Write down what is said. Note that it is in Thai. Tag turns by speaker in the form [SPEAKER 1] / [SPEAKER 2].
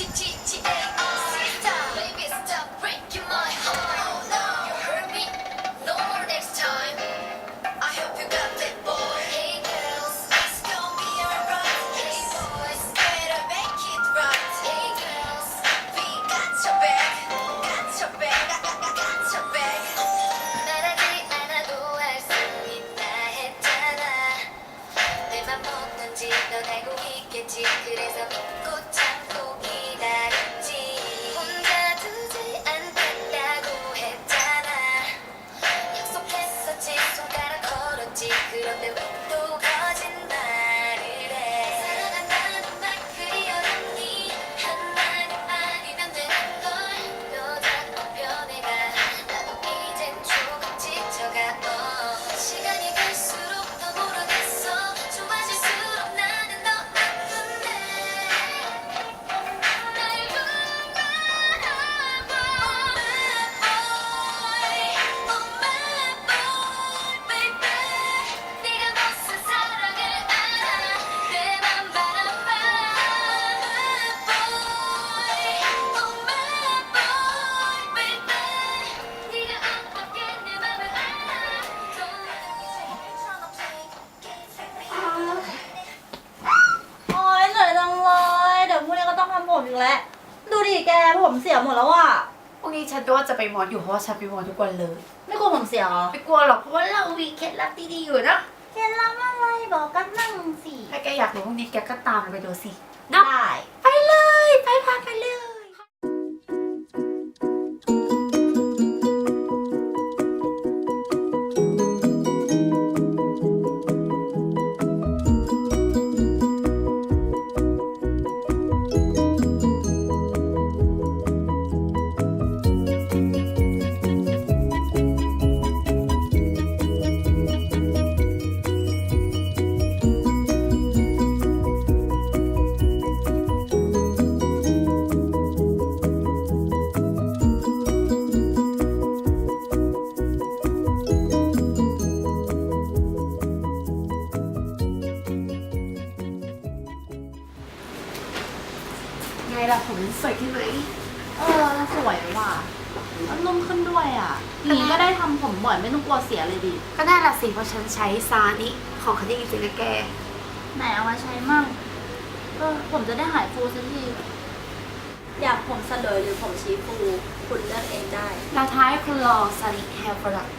[SPEAKER 1] 지 않아도 알 수 있다 했잖아. 내 맘 먹는지 넌 알고 있겠지. 그래서 믿고 참고
[SPEAKER 2] ち黒く ผมอีกแล้ว ดูดิแกผมเสียหมดแล้วอะ
[SPEAKER 3] พรุ่งนี้ฉันก็ว่าจะไปมอสอยู่เพราะว่าฉันไปมอสทุกวันเลย
[SPEAKER 2] ไม่กลัวผมเสียเหรอ
[SPEAKER 3] ไม่กลัวหรอกเพราะว่าเรามีเคล็ดลับดีๆอยู่นะ
[SPEAKER 2] เคล็ดลับอะไรบอกกันนั่งสิ
[SPEAKER 3] ถ้าแกอยากรู้พรุ่งนี้แกก็ตามไปดูสิเนาะ
[SPEAKER 2] ได้
[SPEAKER 3] ไงล่ะผมสวยขึ้นไหม
[SPEAKER 2] เออสวยว่ะแล้วนุ่มขึ้นด้วยอะอย่างนี้ก็ได้ทำผมบ่อยไม่ต้องกลัวเสียเลยดิ
[SPEAKER 3] ก็น่าละสิเพราะฉันใช้ซานิของเขาดีจริงๆนะแก
[SPEAKER 2] ไหนเอามาใช้มั่ง เออ ผมจะได้หายฟูสักที อยากผมสลวยหรือผมชี้ฟู คุณเลือกเองได้
[SPEAKER 3] เราท้ายคุณลองซานิแฮร์โปรดักต์